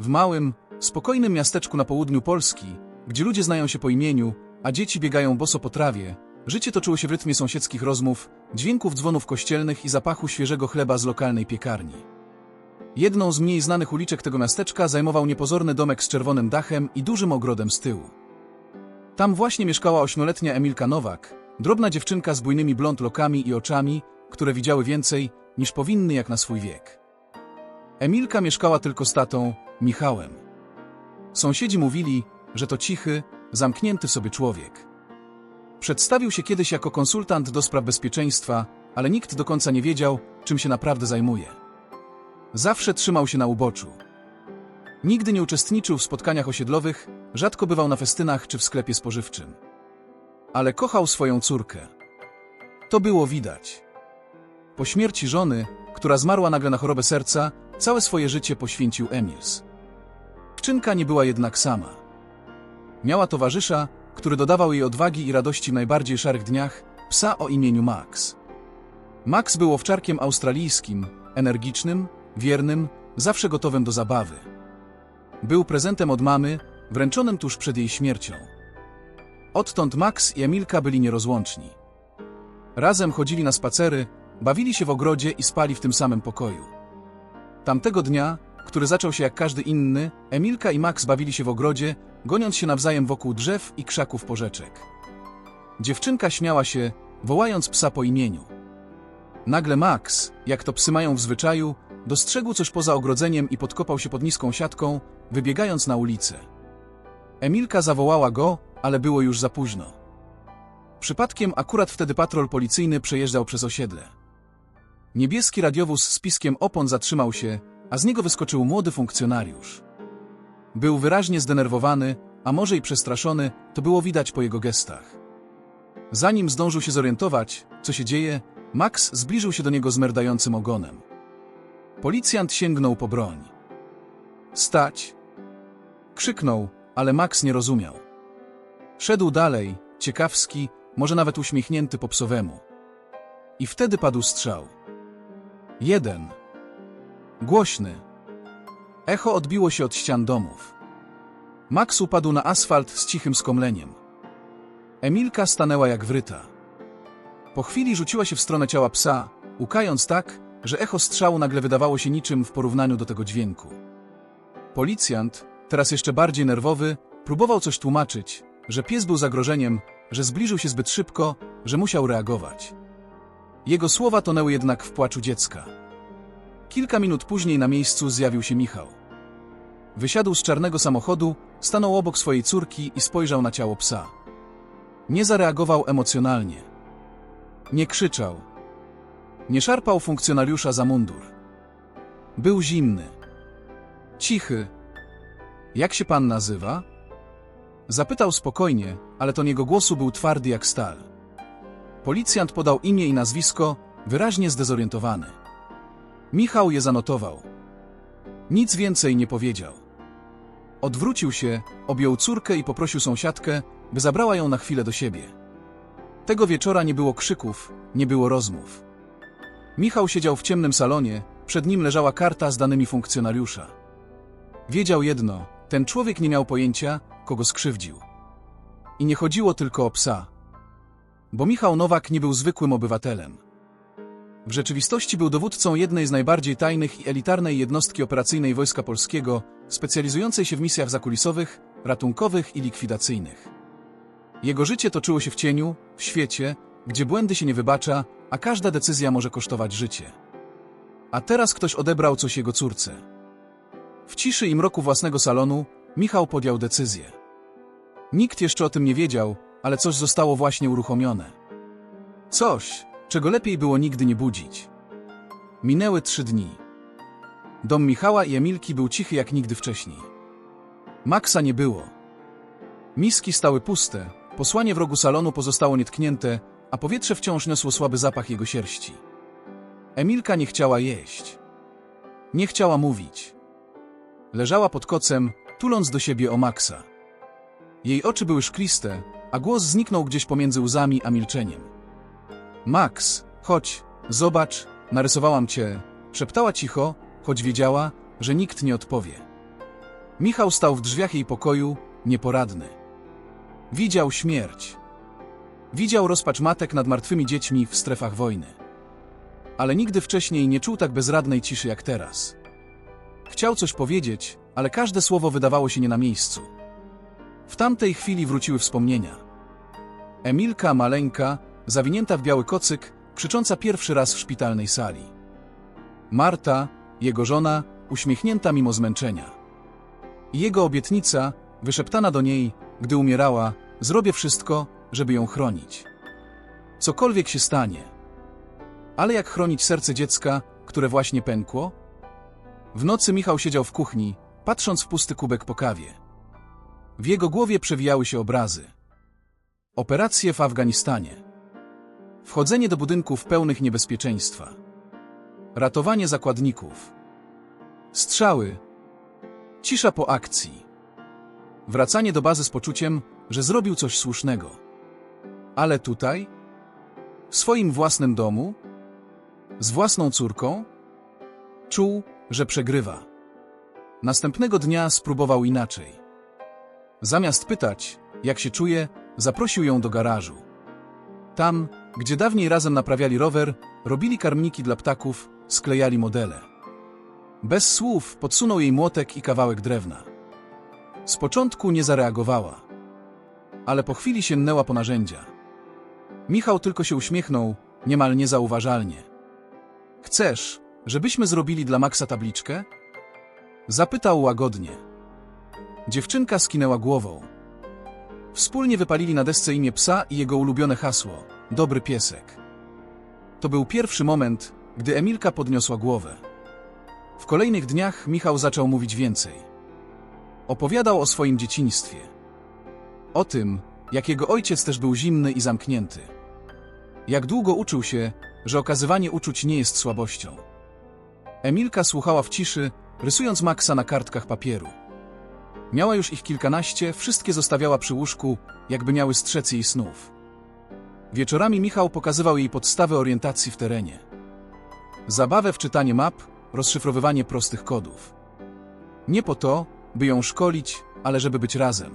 W małym, spokojnym miasteczku na południu Polski, gdzie ludzie znają się po imieniu, a dzieci biegają boso po trawie, życie toczyło się w rytmie sąsiedzkich rozmów, dźwięków dzwonów kościelnych i zapachu świeżego chleba z lokalnej piekarni. Jedną z mniej znanych uliczek tego miasteczka zajmował niepozorny domek z czerwonym dachem i dużym ogrodem z tyłu. Tam właśnie mieszkała ośmioletnia Emilka Nowak, drobna dziewczynka z bujnymi blond lokami i oczami, które widziały więcej niż powinny jak na swój wiek. Emilka mieszkała tylko z tatą, Michałem. Sąsiedzi mówili, że to cichy, zamknięty sobie człowiek. Przedstawił się kiedyś jako konsultant do spraw bezpieczeństwa, ale nikt do końca nie wiedział, czym się naprawdę zajmuje. Zawsze trzymał się na uboczu. Nigdy nie uczestniczył w spotkaniach osiedlowych, rzadko bywał na festynach czy w sklepie spożywczym. Ale kochał swoją córkę. To było widać. Po śmierci żony, która zmarła nagle na chorobę serca, całe swoje życie poświęcił Emils. Dziewczynka nie była jednak sama. Miała towarzysza, który dodawał jej odwagi i radości w najbardziej szarych dniach, psa o imieniu Max. Max był owczarkiem australijskim, energicznym, wiernym, zawsze gotowym do zabawy. Był prezentem od mamy, wręczonym tuż przed jej śmiercią. Odtąd Max i Emilka byli nierozłączni. Razem chodzili na spacery, bawili się w ogrodzie i spali w tym samym pokoju. Tamtego dnia, który zaczął się jak każdy inny, Emilka i Max bawili się w ogrodzie, goniąc się nawzajem wokół drzew i krzaków porzeczek. Dziewczynka śmiała się, wołając psa po imieniu. Nagle Max, jak to psy mają w zwyczaju, dostrzegł coś poza ogrodzeniem i podkopał się pod niską siatką, wybiegając na ulicę. Emilka zawołała go, ale było już za późno. Przypadkiem akurat wtedy patrol policyjny przejeżdżał przez osiedle. Niebieski radiowóz z piskiem opon zatrzymał się, a z niego wyskoczył młody funkcjonariusz. Był wyraźnie zdenerwowany, a może i przestraszony, to było widać po jego gestach. Zanim zdążył się zorientować, co się dzieje, Max zbliżył się do niego z merdającym ogonem. Policjant sięgnął po broń. Stać! Krzyknął, ale Max nie rozumiał. Szedł dalej, ciekawski, może nawet uśmiechnięty po psowemu. I wtedy padł strzał. Jeden. Głośny. Echo odbiło się od ścian domów. Max upadł na asfalt z cichym skomleniem. Emilka stanęła jak wryta. Po chwili rzuciła się w stronę ciała psa, łukając tak, że echo strzału nagle wydawało się niczym w porównaniu do tego dźwięku. Policjant, teraz jeszcze bardziej nerwowy, próbował coś tłumaczyć, że pies był zagrożeniem, że zbliżył się zbyt szybko, że musiał reagować. Jego słowa tonęły jednak w płaczu dziecka. Kilka minut później na miejscu zjawił się Michał. Wysiadł z czarnego samochodu, stanął obok swojej córki i spojrzał na ciało psa. Nie zareagował emocjonalnie. Nie krzyczał. Nie szarpał funkcjonariusza za mundur. Był zimny. Cichy. Jak się pan nazywa? Zapytał spokojnie, ale ton jego głosu był twardy jak stal. Policjant podał imię i nazwisko, wyraźnie zdezorientowany. Michał je zanotował. Nic więcej nie powiedział. Odwrócił się, objął córkę i poprosił sąsiadkę, by zabrała ją na chwilę do siebie. Tego wieczora nie było krzyków, nie było rozmów. Michał siedział w ciemnym salonie, przed nim leżała karta z danymi funkcjonariusza. Wiedział jedno, ten człowiek nie miał pojęcia, kogo skrzywdził. I nie chodziło tylko o psa. Bo Michał Nowak nie był zwykłym obywatelem. W rzeczywistości był dowódcą jednej z najbardziej tajnych i elitarnej jednostki operacyjnej Wojska Polskiego, specjalizującej się w misjach zakulisowych, ratunkowych i likwidacyjnych. Jego życie toczyło się w cieniu, w świecie, gdzie błędy się nie wybacza, a każda decyzja może kosztować życie. A teraz ktoś odebrał coś jego córce. W ciszy i mroku własnego salonu Michał podjął decyzję. Nikt jeszcze o tym nie wiedział, ale coś zostało właśnie uruchomione. Coś, czego lepiej było nigdy nie budzić. Minęły trzy dni. Dom Michała i Emilki był cichy jak nigdy wcześniej. Maxa nie było. Miski stały puste, posłanie w rogu salonu pozostało nietknięte, a powietrze wciąż niosło słaby zapach jego sierści. Emilka nie chciała jeść. Nie chciała mówić. Leżała pod kocem, tuląc do siebie o Maxa. Jej oczy były szkliste, a głos zniknął gdzieś pomiędzy łzami a milczeniem. Max, chodź, zobacz, narysowałam cię, szeptała cicho, choć wiedziała, że nikt nie odpowie. Michał stał w drzwiach jej pokoju, nieporadny. Widział śmierć. Widział rozpacz matek nad martwymi dziećmi w strefach wojny. Ale nigdy wcześniej nie czuł tak bezradnej ciszy jak teraz. Chciał coś powiedzieć, ale każde słowo wydawało się nie na miejscu. W tamtej chwili wróciły wspomnienia. Emilka, maleńka, zawinięta w biały kocyk, krzycząca pierwszy raz w szpitalnej sali. Marta, jego żona, uśmiechnięta mimo zmęczenia. I jego obietnica, wyszeptana do niej, gdy umierała, zrobię wszystko, żeby ją chronić. Cokolwiek się stanie. Ale jak chronić serce dziecka, które właśnie pękło? W nocy Michał siedział w kuchni, patrząc w pusty kubek po kawie. W jego głowie przewijały się obrazy. Operacje w Afganistanie. Wchodzenie do budynków pełnych niebezpieczeństwa. Ratowanie zakładników. Strzały. Cisza po akcji. Wracanie do bazy z poczuciem, że zrobił coś słusznego. Ale tutaj? W swoim własnym domu? Z własną córką? Czuł, że przegrywa. Następnego dnia spróbował inaczej. Zamiast pytać, jak się czuje, zaprosił ją do garażu. Tam, gdzie dawniej razem naprawiali rower, robili karmniki dla ptaków, sklejali modele. Bez słów podsunął jej młotek i kawałek drewna. Z początku nie zareagowała, ale po chwili sięgnęła po narzędzia. Michał tylko się uśmiechnął, niemal niezauważalnie. Chcesz, żebyśmy zrobili dla Maxa tabliczkę? Zapytał łagodnie. Dziewczynka skinęła głową. Wspólnie wypalili na desce imię psa i jego ulubione hasło dobry piesek. To był pierwszy moment, gdy Emilka podniosła głowę. W kolejnych dniach Michał zaczął mówić więcej. Opowiadał o swoim dzieciństwie. O tym, jak jego ojciec też był zimny i zamknięty. Jak długo uczył się, że okazywanie uczuć nie jest słabością. Emilka słuchała w ciszy, rysując Maxa na kartkach papieru. Miała już ich kilkanaście, wszystkie zostawiała przy łóżku, jakby miały strzec jej snów. Wieczorami Michał pokazywał jej podstawy orientacji w terenie. Zabawę w czytanie map, rozszyfrowywanie prostych kodów. Nie po to, by ją szkolić, ale żeby być razem.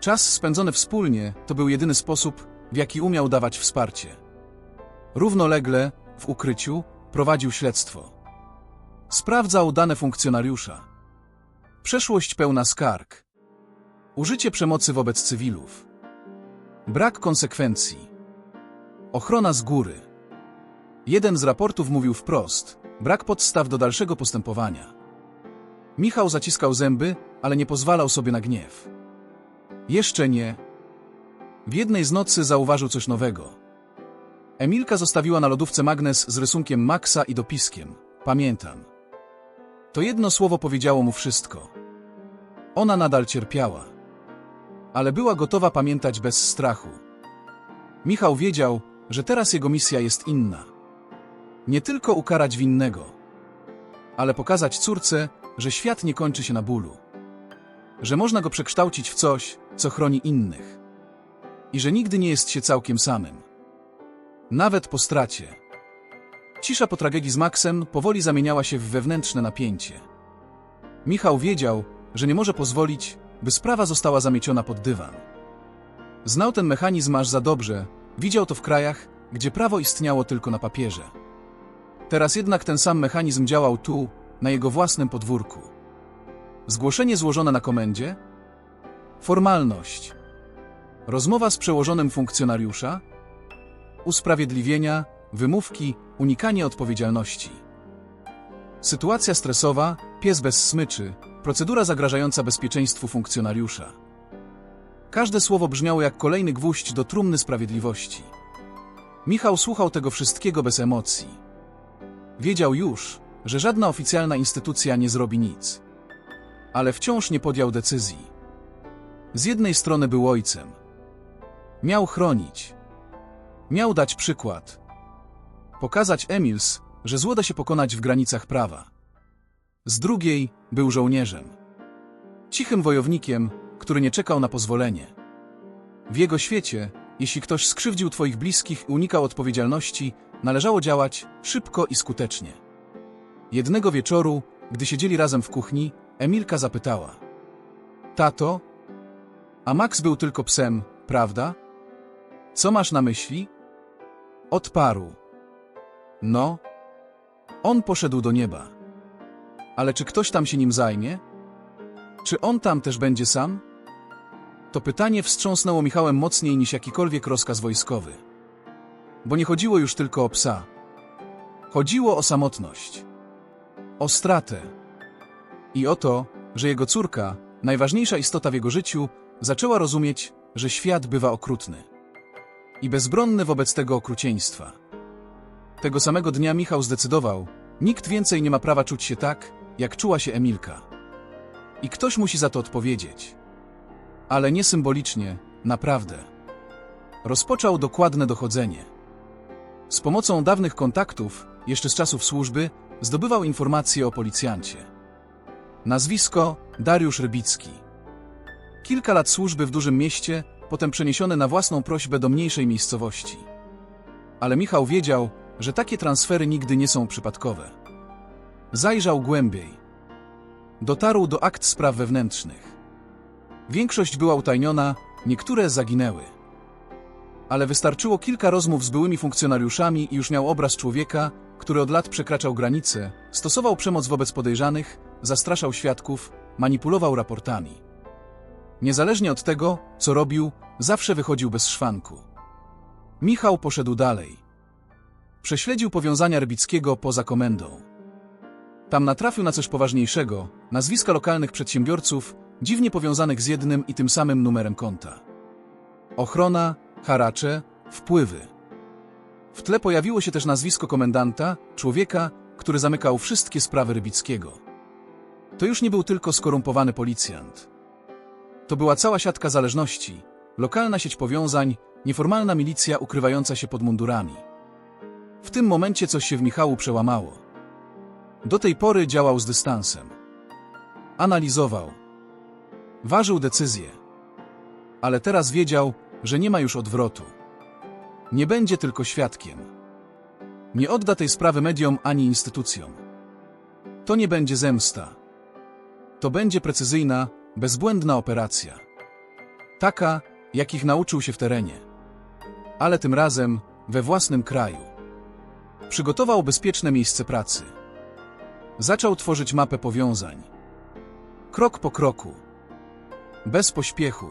Czas spędzony wspólnie to był jedyny sposób, w jaki umiał dawać wsparcie. Równolegle, w ukryciu, prowadził śledztwo. Sprawdzał dane funkcjonariusza. Przeszłość pełna skarg. Użycie przemocy wobec cywilów. Brak konsekwencji. Ochrona z góry. Jeden z raportów mówił wprost: brak podstaw do dalszego postępowania. Michał zaciskał zęby, ale nie pozwalał sobie na gniew. Jeszcze nie. W jednej z nocy zauważył coś nowego. Emilka zostawiła na lodówce magnes z rysunkiem Maxa i dopiskiem. Pamiętam. To jedno słowo powiedziało mu wszystko. Ona nadal cierpiała. Ale była gotowa pamiętać bez strachu. Michał wiedział, że teraz jego misja jest inna. Nie tylko ukarać winnego, ale pokazać córce, że świat nie kończy się na bólu. Że można go przekształcić w coś, co chroni innych. I że nigdy nie jest się całkiem samym. Nawet po stracie. Cisza po tragedii z Maxem powoli zamieniała się w wewnętrzne napięcie. Michał wiedział, że nie może pozwolić, by sprawa została zamieciona pod dywan. Znał ten mechanizm aż za dobrze, widział to w krajach, gdzie prawo istniało tylko na papierze. Teraz jednak ten sam mechanizm działał tu, na jego własnym podwórku. Zgłoszenie złożone na komendzie? Formalność. Rozmowa z przełożonym funkcjonariusza? Usprawiedliwienia, wymówki, unikanie odpowiedzialności. Sytuacja stresowa, pies bez smyczy, procedura zagrażająca bezpieczeństwu funkcjonariusza. Każde słowo brzmiało jak kolejny gwóźdź do trumny sprawiedliwości. Michał słuchał tego wszystkiego bez emocji. Wiedział już, że żadna oficjalna instytucja nie zrobi nic. Ale wciąż nie podjął decyzji. Z jednej strony był ojcem. Miał chronić. Miał dać przykład. Pokazać Emils, że zło da się pokonać w granicach prawa. Z drugiej był żołnierzem. Cichym wojownikiem, który nie czekał na pozwolenie. W jego świecie, jeśli ktoś skrzywdził twoich bliskich i unikał odpowiedzialności, należało działać szybko i skutecznie. Jednego wieczoru, gdy siedzieli razem w kuchni, Emilka zapytała. Tato? A Max był tylko psem, prawda? Co masz na myśli? Odparł. No. On poszedł do nieba. Ale czy ktoś tam się nim zajmie? Czy on tam też będzie sam? To pytanie wstrząsnęło Michałem mocniej niż jakikolwiek rozkaz wojskowy. Bo nie chodziło już tylko o psa. Chodziło o samotność. O stratę. I o to, że jego córka, najważniejsza istota w jego życiu, zaczęła rozumieć, że świat bywa okrutny. I bezbronny wobec tego okrucieństwa. Tego samego dnia Michał zdecydował, nikt więcej nie ma prawa czuć się tak, jak czuła się Emilka. I ktoś musi za to odpowiedzieć. Ale nie symbolicznie, naprawdę. Rozpoczął dokładne dochodzenie. Z pomocą dawnych kontaktów, jeszcze z czasów służby, zdobywał informacje o policjancie. Nazwisko Dariusz Rybicki. Kilka lat służby w dużym mieście, potem przeniesione na własną prośbę do mniejszej miejscowości. Ale Michał wiedział, że takie transfery nigdy nie są przypadkowe. Zajrzał głębiej. Dotarł do akt spraw wewnętrznych. Większość była utajniona, niektóre zaginęły. Ale wystarczyło kilka rozmów z byłymi funkcjonariuszami i już miał obraz człowieka, który od lat przekraczał granice, stosował przemoc wobec podejrzanych, zastraszał świadków, manipulował raportami. Niezależnie od tego, co robił, zawsze wychodził bez szwanku. Michał poszedł dalej. Prześledził powiązania Rybickiego poza komendą. Tam natrafił na coś poważniejszego, nazwiska lokalnych przedsiębiorców, dziwnie powiązanych z jednym i tym samym numerem konta. Ochrona, haracze, wpływy. W tle pojawiło się też nazwisko komendanta, człowieka, który zamykał wszystkie sprawy Rybickiego. To już nie był tylko skorumpowany policjant. To była cała siatka zależności, lokalna sieć powiązań, nieformalna milicja ukrywająca się pod mundurami. W tym momencie coś się w Michału przełamało. Do tej pory działał z dystansem. Analizował. Ważył decyzje. Ale teraz wiedział, że nie ma już odwrotu. Nie będzie tylko świadkiem. Nie odda tej sprawy mediom ani instytucjom. To nie będzie zemsta. To będzie precyzyjna, bezbłędna operacja. Taka, jakich nauczył się w terenie. Ale tym razem we własnym kraju. Przygotował bezpieczne miejsce pracy. Zaczął tworzyć mapę powiązań. Krok po kroku. Bez pośpiechu.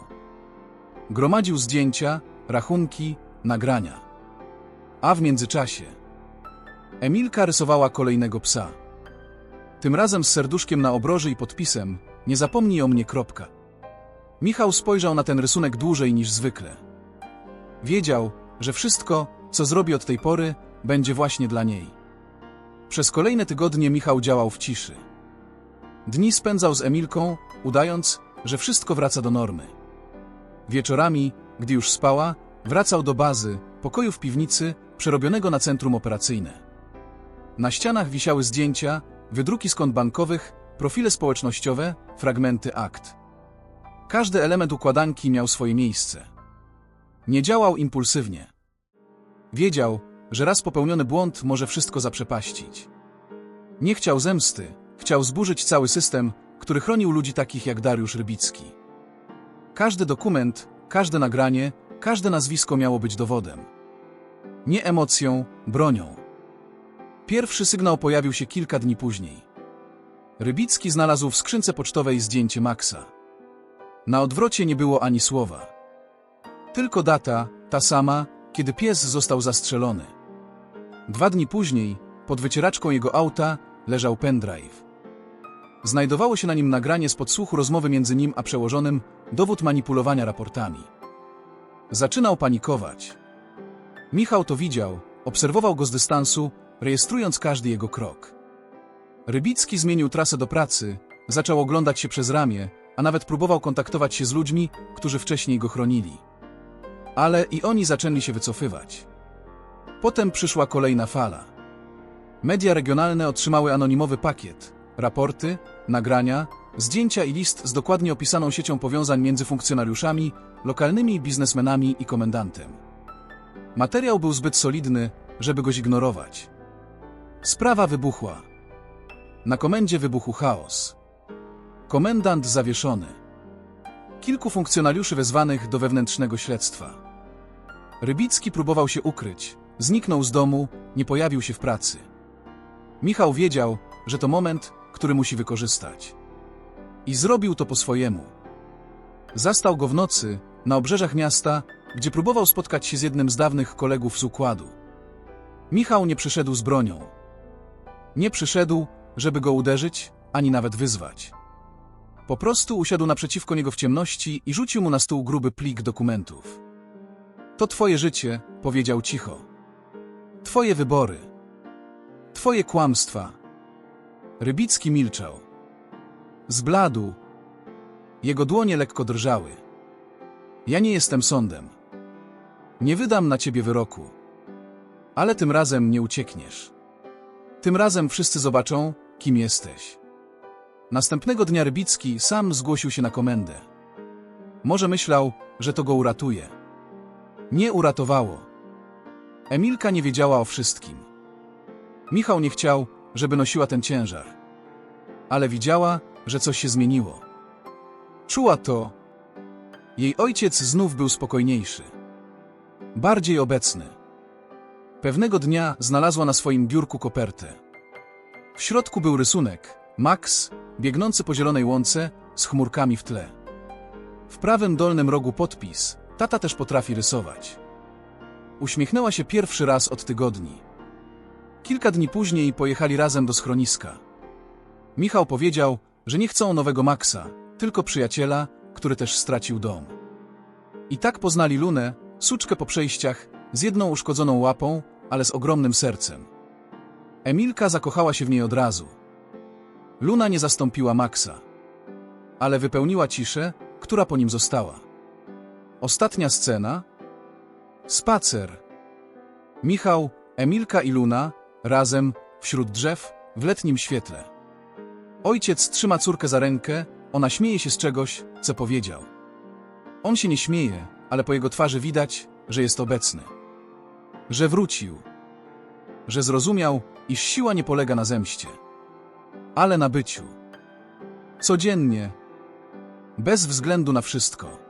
Gromadził zdjęcia, rachunki, nagrania. A w międzyczasie Emilka rysowała kolejnego psa. Tym razem z serduszkiem na obroży i podpisem Nie zapomnij o mnie. Kropka. Michał spojrzał na ten rysunek dłużej niż zwykle. Wiedział, że wszystko, co zrobi od tej pory, będzie właśnie dla niej. Przez kolejne tygodnie Michał działał w ciszy. Dni spędzał z Emilką, udając, że wszystko wraca do normy. Wieczorami, gdy już spała, wracał do bazy, pokoju w piwnicy, przerobionego na centrum operacyjne. Na ścianach wisiały zdjęcia, wydruki kont bankowych, profile społecznościowe, fragmenty akt. Każdy element układanki miał swoje miejsce. Nie działał impulsywnie. Wiedział, że raz popełniony błąd może wszystko zaprzepaścić. Nie chciał zemsty, chciał zburzyć cały system, który chronił ludzi takich jak Dariusz Rybicki. Każdy dokument, każde nagranie, każde nazwisko miało być dowodem. Nie emocją, bronią. Pierwszy sygnał pojawił się kilka dni później. Rybicki znalazł w skrzynce pocztowej zdjęcie Maxa. Na odwrocie nie było ani słowa. Tylko data, ta sama, kiedy pies został zastrzelony. Dwa dni później, pod wycieraczką jego auta, leżał pendrive. Znajdowało się na nim nagranie z podsłuchu rozmowy między nim a przełożonym, dowód manipulowania raportami. Zaczynał panikować. Michał to widział, obserwował go z dystansu, rejestrując każdy jego krok. Rybicki zmienił trasę do pracy, zaczął oglądać się przez ramię, a nawet próbował kontaktować się z ludźmi, którzy wcześniej go chronili. Ale i oni zaczęli się wycofywać. Potem przyszła kolejna fala. Media regionalne otrzymały anonimowy pakiet, raporty, nagrania, zdjęcia i list z dokładnie opisaną siecią powiązań między funkcjonariuszami, lokalnymi biznesmenami i komendantem. Materiał był zbyt solidny, żeby go zignorować. Sprawa wybuchła. Na komendzie wybuchł chaos. Komendant zawieszony. Kilku funkcjonariuszy wezwanych do wewnętrznego śledztwa. Rybicki próbował się ukryć, zniknął z domu, nie pojawił się w pracy. Michał wiedział, że to moment, który musi wykorzystać. I zrobił to po swojemu. Zastał go w nocy, na obrzeżach miasta, gdzie próbował spotkać się z jednym z dawnych kolegów z układu. Michał nie przyszedł z bronią. Nie przyszedł, żeby go uderzyć, ani nawet wyzwać. Po prostu usiadł naprzeciwko niego w ciemności i rzucił mu na stół gruby plik dokumentów. To twoje życie, powiedział cicho. Twoje wybory. Twoje kłamstwa. Rybicki milczał. Zbladł. Jego dłonie lekko drżały. Ja nie jestem sądem. Nie wydam na ciebie wyroku. Ale tym razem nie uciekniesz. Tym razem wszyscy zobaczą, kim jesteś. Następnego dnia Rybicki sam zgłosił się na komendę. Może myślał, że to go uratuje. Nie uratowało. Emilka nie wiedziała o wszystkim. Michał nie chciał, żeby nosiła ten ciężar. Ale widziała, że coś się zmieniło. Czuła to. Jej ojciec znów był spokojniejszy. Bardziej obecny. Pewnego dnia znalazła na swoim biurku kopertę. W środku był rysunek, Max, biegnący po zielonej łące, z chmurkami w tle. W prawym dolnym rogu podpis, tata też potrafi rysować. Uśmiechnęła się pierwszy raz od tygodni. Kilka dni później pojechali razem do schroniska. Michał powiedział, że nie chcą nowego Maxa, tylko przyjaciela, który też stracił dom. I tak poznali Lunę, suczkę po przejściach, z jedną uszkodzoną łapą, ale z ogromnym sercem. Emilka zakochała się w niej od razu. Luna nie zastąpiła Maxa, ale wypełniła ciszę, która po nim została. Ostatnia scena. Spacer. Michał, Emilka i Luna, razem, wśród drzew, w letnim świetle. Ojciec trzyma córkę za rękę, ona śmieje się z czegoś, co powiedział. On się nie śmieje, ale po jego twarzy widać, że jest obecny. Że wrócił. Że zrozumiał, iż siła nie polega na zemście, ale na byciu. Codziennie, bez względu na wszystko.